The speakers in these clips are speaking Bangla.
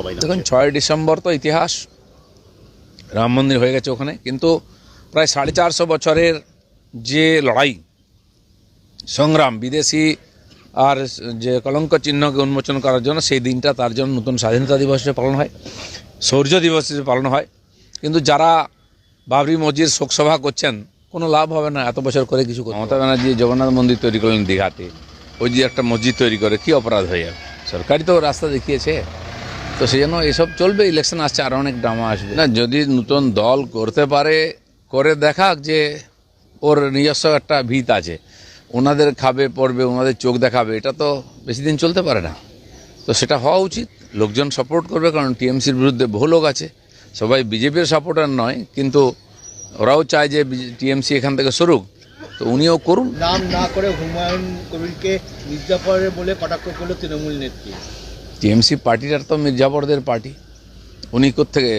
সবাই দেখুন ছয় ডিসেম্বর তো ইতিহাস। রাম মন্দির হয়ে গেছে ওখানে। কিন্তু প্রায় সাড়ে চারশো বছরের যে লড়াই সংগ্রাম বিদেশি আর যে কলঙ্ক চিহ্নকে উন্মোচন করার জন্য সেই দিনটা তার জন্য নতুন স্বাধীনতা দিবস হিসেবে পালন হয় শৌর্য দিবস হিসেবে পালন হয়। কিন্তু যারা বাবরি মসজিদ শোকসভা করছেন কোনো লাভ হবে না এত বছর করে কিছু মমতা ব্যানার্জি জগন্নাথ মন্দির তৈরি করলেন দীঘাতে। ওই যে একটা মসজিদ তৈরি করে কি অপরাধ হয়ে যাবে সরকারই তো রাস্তা দেখিয়েছে। তো সেই জন্য এসব চলবে ইলেকশন আসছে আরও অনেক ড্রামা আসবে। না যদি নতুন দল করতে পারে করে দেখাক যে ওর নিজস্ব একটা ভিত আছে। ওনাদের খাবে পড়বে ওনাদের চোখ দেখাবে এটা তো বেশি দিন চলতে পারে না। তো সেটা হওয়া উচিত লোকজন সাপোর্ট করবে কারণ টিএমসির বিরুদ্ধে বহু লোক আছে। সবাই বিজেপির সাপোর্টার নয় কিন্তু ওরাও চায় যে টিএমসি এখান থেকে সরুক। তো উনিও করুন। নাম না করে হুমায়ুন কবিরকে মির্জাফরে বলে কটাক্ষ করল তৃণমূল নেত্রী। টিএমসি পার্টিটার তো মির্জাফরদের পার্টি। উনি থেকে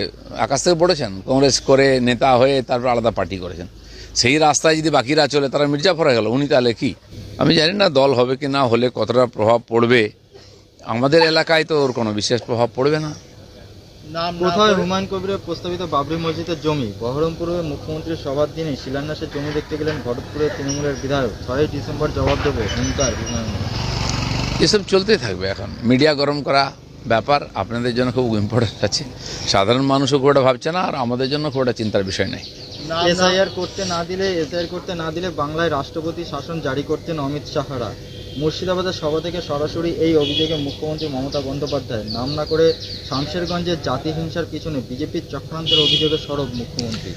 আকাশ থেকে পড়েছেন কংগ্রেস করে নেতা হয়ে তারপর আলাদা পার্টি করেছেন। সেই রাস্তায় যদি বাকিরা চলে তারা মির্জাফর হয়ে গেল উনি তাহলে কি? আমি জানি না দল হবে কি না হলে কতটা প্রভাব পড়বে। আমাদের এলাকায় তো ওর কোনো বিশেষ প্রভাব পড়বে না। কোথায় হুমায়ুন কবিরের প্রস্তাবিত বাবরি মসজিদের জমি? বহরমপুরে মুখ্যমন্ত্রীর সভার দিনে শিলান্যাসের জমি দেখতে গেলেন ভরতপুরের তৃণমূলের বিধায়ক। ছয়ই ডিসেম্বর জবাব দেবো হুমায়ুন এসব চলতেই থাকবে এখন। মিডিয়া গরম করা ব্যাপার আপনাদের জন্য খুব ইম্পর্টেন্ট আছে। সাধারণ মানুষও খুব একটা ভাবছে না আর আমাদের জন্য খুব একটা চিন্তার বিষয় নেই। এসআইআর করতে না দিলে এসআইআর করতে না দিলে বাংলায় রাষ্ট্রপতি শাসন জারি করতেন অমিত শাহরা। মুর্শিদাবাদের সভা থেকে সরাসরি এই অভিযোগে মুখ্যমন্ত্রী মমতা বন্দ্যোপাধ্যায়। নাম না করে শামশেরগঞ্জের জাতি হিংসার পিছনে বিজেপির চক্রান্তের অভিযোগে সরব মুখ্যমন্ত্রী।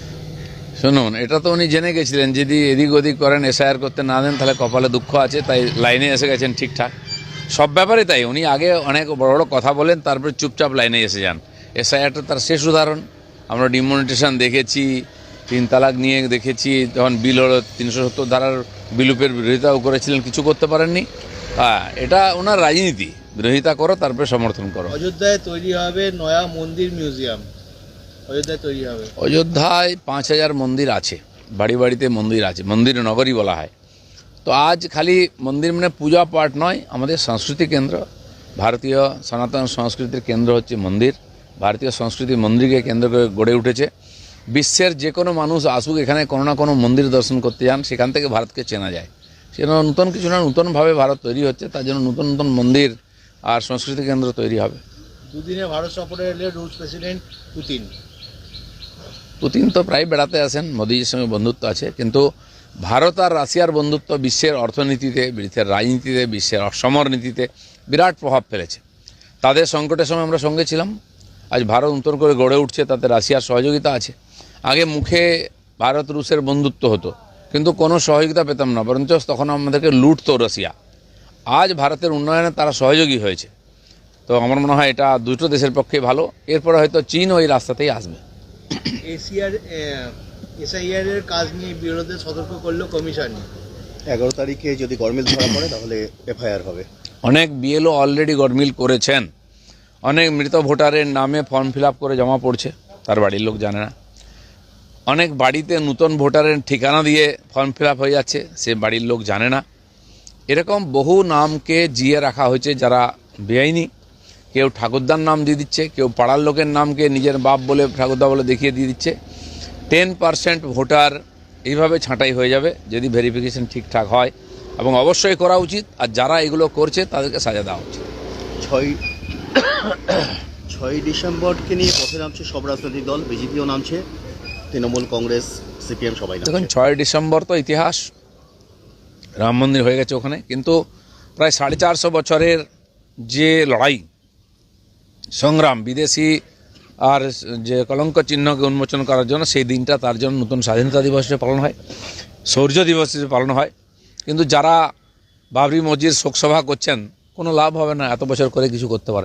শুনুন এটা তো উনি জেনে গেছিলেন যদি এদিক ওদিক করেন এসআইআর করতে না দেন তাহলে কপালে দুঃখ আছে তাই লাইনে এসে গেছেন ঠিকঠাক। সব ব্যাপারে তাই। উনি আগে অনেক বড় বড় কথা বলেন তারপরে চুপচাপ লাইনে এসে যান। এসআই এসআইআরটা তার শেষ উদাহরণ। আমরা ডিমনিটেশন দেখেছি তিন তালাক নিয়ে দেখেছি যখন বিল হলো তিনশো সত্তর ধারার বিলুপের বিরোধিতাও করেছিলেন কিছু করতে পারেননি। হ্যাঁ এটা ওনার রাজনীতি। বিরোধিতা করো তারপরে সমর্থন করো। অযোধ্যায় তৈরি হবে নয়া মন্দির মিউজিয়াম। অযোধ্যায় তৈরি হবে। অযোধ্যায় পাঁচ হাজার মন্দির আছে বাড়ি বাড়িতে মন্দির আছে মন্দির নগরী বলা হয়। তো আজ খালি মন্দির মানে পূজা পাঠ নয় আমাদের সংস্কৃতি কেন্দ্র। ভারতীয় সনাতন সংস্কৃতির কেন্দ্র হচ্ছে মন্দির। ভারতীয় সংস্কৃতি মন্দিরকে কেন্দ্র করে গড়ে উঠেছে। বিশ্বের যে কোনো মানুষ আসুক এখানে কোনো না কোনো মন্দির দর্শন করতে যান সেখান থেকে ভারতকে চেনা যায়। সেজন্য নতুন কিছু না নতুনভাবে ভারত তৈরি হচ্ছে তার জন্য নতুন নতুন মন্দির আর সংস্কৃতি কেন্দ্র তৈরি হবে। দুদিনে ভারত সফরে এলে রুশ প্রেসিডেন্ট পুতিন। পুতিন তো প্রায় বেড়াতে আসেন মোদিজির সঙ্গে বন্ধুত্ব আছে কিন্তু ভারত আর রাশিয়ার বন্ধুত্ব বিশ্বের অর্থনীতিতে বিশ্বের রাজনীতিতে, বিশ্বের সমরনীতিতে বিরাট প্রভাব ফেলেছে। তাদের সংকটের সময় আমরা সঙ্গে ছিলাম। আজ ভারত নতুন করে গড়ে উঠছে, তাতে রাশিয়ার সহযোগিতা আছে। আগে মুখে ভারত রুশের বন্ধুত্ব হতো, কিন্তু কোনো সহযোগিতা পেতাম না, বরঞ্চ তখন আমাদেরকে লুটতো রাশিয়া। আজ ভারতের উন্নয়নে তারা সহযোগী হয়েছে। তো আমার মনে হয় এটা দুটো দেশের পক্ষে ভালো। এরপরে হয়তো চীন ওই রাস্তাতেই আসবে। এশিয়ার এসআইআর এর কাজ নিয়ে বিরোধে সতর্ক করল কমিশন। এগারো তারিখে যদি গরমিল ধরা পড়ে তাহলে এফআইআর হবে। অনেক বিএলও অলরেডি গরমিল করেছেন। অনেক মৃত ভোটারের নামে ফর্ম ফিল আপ করে জমা পড়ছে তার বাড়ির লোক জানে না। অনেক বাড়িতে নতুন ভোটারের ঠিকানা দিয়ে ফর্ম ফিল আপ হয়ে যাচ্ছে সে বাড়ির লোক জানে না। এরকম বহু নামকে জিয়ে রাখা হয়েছে যারা বেআইনি। কেউ ঠাকুরদার নাম দিয়ে দিচ্ছে কেউ পাড়ার লোকের নামকে নিজের বাপ বলে ঠাকুরদা বলে দেখিয়ে দিয়ে দিচ্ছে। টেন পার্সেন্ট ভোটার এইভাবে ছাঁটাই হয়ে যাবে যদি ভেরিফিকেশন ঠিকঠাক হয়। এবং অবশ্যই করা উচিত আর যারা এগুলো করছে তাদেরকে সাজা দেওয়া উচিত। ছয় ছয় ডিসেম্বরকে নিয়ে পথে নামছে সব রাজনৈতিক দল বিজেপিও নামছে তৃণমূল কংগ্রেস সিপিএম সবাই দেখুন ছয় ডিসেম্বর তো ইতিহাস রাম মন্দির হয়ে গেছে ওখানে কিন্তু প্রায় সাড়ে চারশো বছরের যে লড়াই সংগ্রাম বিদেশি আর যে কলঙ্ক চিহ্নকে উন্মোচন করার জন্য সেই দিনটা তার জন্য নতুন স্বাধীনতা দিবস হিসেবে পালন হয় শৌর্য দিবস হিসেবে পালন হয়। কিন্তু যারা বাবরি মসজিদ শোকসভা করছেন, কোনো লাভ হবে না, এত বছর করে কিছু করতে পারেন।